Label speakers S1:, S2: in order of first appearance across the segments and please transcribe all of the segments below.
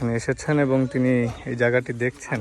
S1: এখানে এসেছেন এবং তিনি এই জায়গাটি দেখছেন।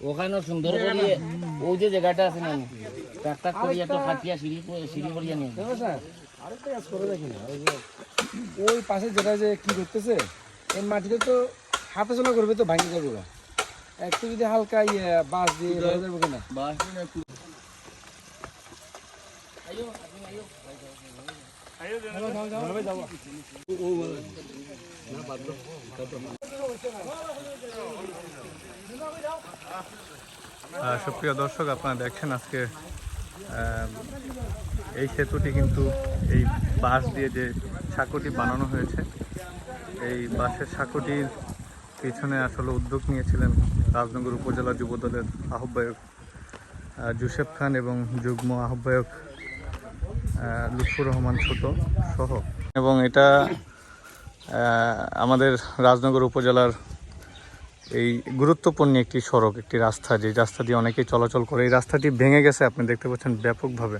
S2: ওখানে সুন্দর করিয়ে ওই যে জায়গাটা আছে না ফাটিয়া সিঁড়ি করে- সিঁড়ি করিয়া নিয়ে
S3: আরেকটা কাজ করে দেখি না ওই যে ওই পাশে যেটা যে কি করতেছে এই মাটিটা তো হাতে চলা করবে তো ভাঙে যাবে গা। একটু যদি হালকা ইয়ে বাঁশ দিয়ে ধরা যাবে কিনা?
S1: আহ, সুপ্রিয় দর্শক আপনারা দেখছেন আজকে এই সেতুটি কিন্তু এই বাঁশ দিয়ে যে সাঁকোটি বানানো হয়েছে এই বাঁশের সাঁকোটির পিছনে আসলে উদ্যোগ নিয়েছিলেন রাজনগর উপজেলা যুবদলের আহ্বায়ক জুসেফ খান এবং যুগ্ম আহ্বায়ক আহ, লুৎফুর রহমান ছোট সহ। এবং এটা আমাদের রাজনগর উপজেলার এই গুরুত্বপূর্ণ একটি সড়ক, একটি রাস্তা, যে রাস্তা দিয়ে অনেকেই চলাচল করে, এই রাস্তাটি ভেঙে গেছে, আপনি দেখতে পাচ্ছেন ব্যাপকভাবে।